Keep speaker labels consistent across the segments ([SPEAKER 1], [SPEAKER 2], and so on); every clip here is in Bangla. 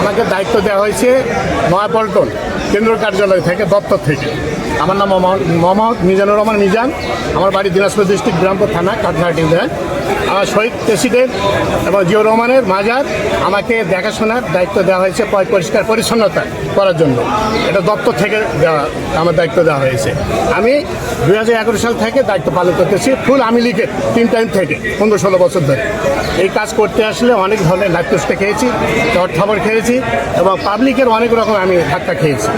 [SPEAKER 1] আমাকে দায়িত্ব দেওয়া হয়েছে নয়াপল্টন কেন্দ্র কার্যালয় থেকে, দপ্তর থেকে। আমার নাম মোহাম্মদ- মিজানুর রহমান মিজান। আমার বাড়ি দিনাজপুর ডিস্ট্রিক্ট গ্রামপুর থানা কাঠঘাট ইউনিয়ন শহীদ প্রেসিডেন্ট এবং জিও রহমানের মাজার আমাকে দেখাশোনার দায়িত্ব দেওয়া হয়েছে পরিষ্কার পরিচ্ছন্নতা করার জন্য। এটা দপ্তর থেকে দেওয়া আমার দায়িত্ব দেওয়া হয়েছে। আমি দুই হাজার এগারো সাল থেকে দায়িত্ব পালন করতেছি ফুল আমি লিখে তিন টাইম থেকে পনেরো ষোলো বছর ধরে। এই কাজ করতে আসলে অনেক ধরনের লাইফটোস্টে খেয়েছি চট খাবার খেয়েছি এবং পাবলিকের অনেক রকম আমি ধাক্কা খেয়েছি।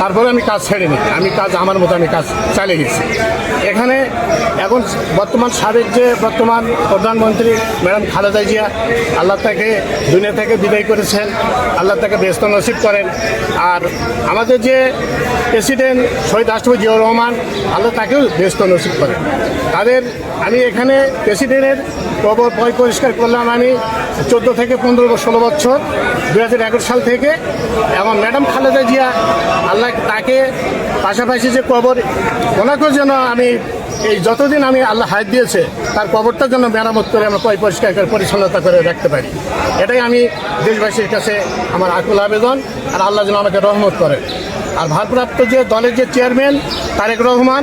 [SPEAKER 1] তারপরে আমি কাজ ছেড়েনি। আমি কাজ আমার মতো আমি কাজ চালিয়ে গেছি। এখানে এখন বর্তমান সাবেক যে বর্তমান প্রধানমন্ত্রী ম্যাডাম খালেদা জিয়া, আল্লাহ তাকে দুনিয়া থেকে বিদায় করেছেন, আল্লাহ তাকে ব্যস্ত নসিব করেন। আর আমাদের যে প্রেসিডেন্ট শহীদ রাষ্ট্রপতি জিয়াউর রহমান, আল্লাহ তাকেও ব্যস্ত নসিব করেন। তাদের, আমি এখানে প্রেসিডেন্টের কবর পয় পরিষ্কার করলাম আমি চোদ্দ থেকে পনেরো ষোলো বছর দু হাজার এগারো সাল থেকে। এবং ম্যাডাম খালেদা জিয়া, আল্লাহ তাকে পাশাপাশি যে কবর, ওনাকেও যেন আমি এই যতদিন আমি আল্লাহ হায়াত দিয়েছে, তার কবরটার জন্য মেরামত করে আমরা পরিষ্কার করে, পরিচ্ছন্নতা করে রাখতে পারি। এটাই আমি দেশবাসীর কাছে আমার আকুল আবেদন, আর আল্লাহ যেন আমাকে রহমত করে। আর ভারপ্রাপ্ত যে দলের যে চেয়ারম্যান তারেক রহমান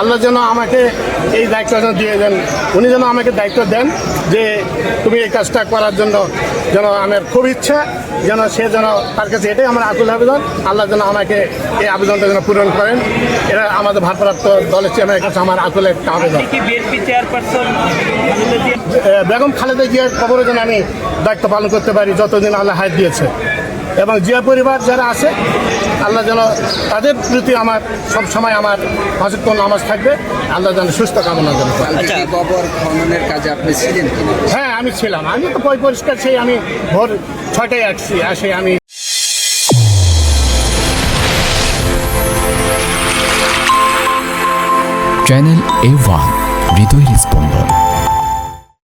[SPEAKER 1] আল্লাহ যেন আমাকে এই দায়িত্ব যেন দিয়ে দেন। উনি যেন আমাকে দায়িত্ব দেন যে তুমি এই কাজটা করার জন্য যেন আমার খুব ইচ্ছা যেন সে যেন তার কাছে এটাই আমার আকুল আবেদন। আল্লাহ যেন আমাকে এই আবেদনটা যেন পূরণ করেন। এটা আমাদের ভারপ্রাপ্ত দলের চেয়ারম্যানের কাছে আমার আকুলের একটা আবেদন। বেগম খালেদা জিয়ার খবরে যেন আমি দায়িত্ব পালন করতে পারি যতদিন আল্লাহ হায়াত দিয়েছে। এবং জিয়া পরিবার যারা আছে আল্লাহ যেন তাদের প্রতি আমার সব সময় আমার হসিত নামাজ থাকবে। আল্লাহ যেন সুস্থ কামনা যেন করে।
[SPEAKER 2] কবর খননের কাজে আপনি ছিলেন
[SPEAKER 1] হ্যাঁ আমি ছিলাম। আমি তো পয় পরিষ্কার সেই আমি ভোর ছটায় আসছি আসে আমি।
[SPEAKER 3] চ্যানেল এ ওয়ান হৃদয়ের স্পন্দন।